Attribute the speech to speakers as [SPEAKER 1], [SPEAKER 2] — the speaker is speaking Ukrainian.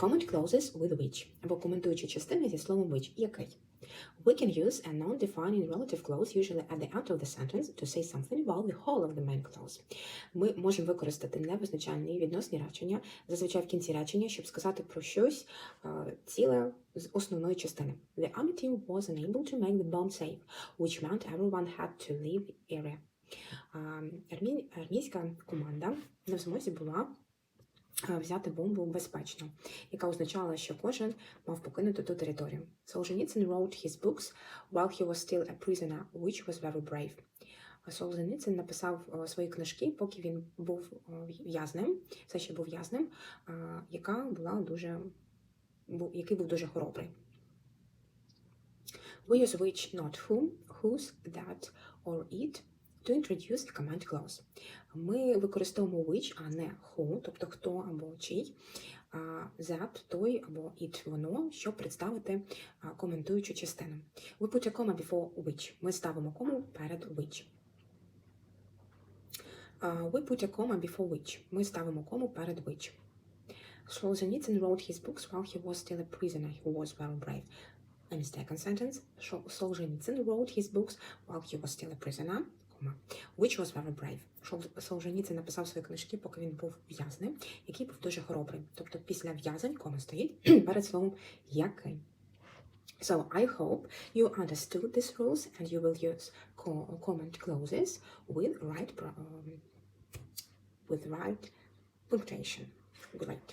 [SPEAKER 1] Comment clauses with which або коментуючі частини зі словом which. Який? We can use a non-defining relative clause usually at the end of the sentence to say something about the whole of the main clause. Ми можемо використати невизначальні відносні речення, зазвичай в кінці речення, щоб сказати про щось е, ціле з основної частини. The army team was unable to make the bomb safe, which meant everyone had to leave area. Армійська команда в змозі була е, взяти бомбу безпечно, яка означала, що кожен мав покинути ту територію. Solzhenitsyn wrote his books while he was still a prisoner, which was very brave. Солженіцин написав е, свої книжки, поки він був е, в'язнем, все ще був в'язнем, е, яка була дуже, який був дуже хоробрий. We use which, not whom, whose, that or it to introduce a command clause. Ми використовуємо which, а не who, тобто хто або чий, that, той або it, воно, щоб представити коментуючу частину. We put a comma before which. Ми ставимо кому перед which. We put a comma before which. Ми ставимо кому перед which. Solzhenitsyn wrote his books while he was still a prisoner. He was very brave. A mistaken sentence. Solzhenitsyn wrote his books while he was still a prisoner, comma, which was very brave. Солженіцин написав свої книжки, поки він був в'язнем, який був дуже хоробрий. Тобто після в'язень кома стоїть перед словом який. So I hope you understood these rules and you will use comment clauses with right um, with right punctuation. Great.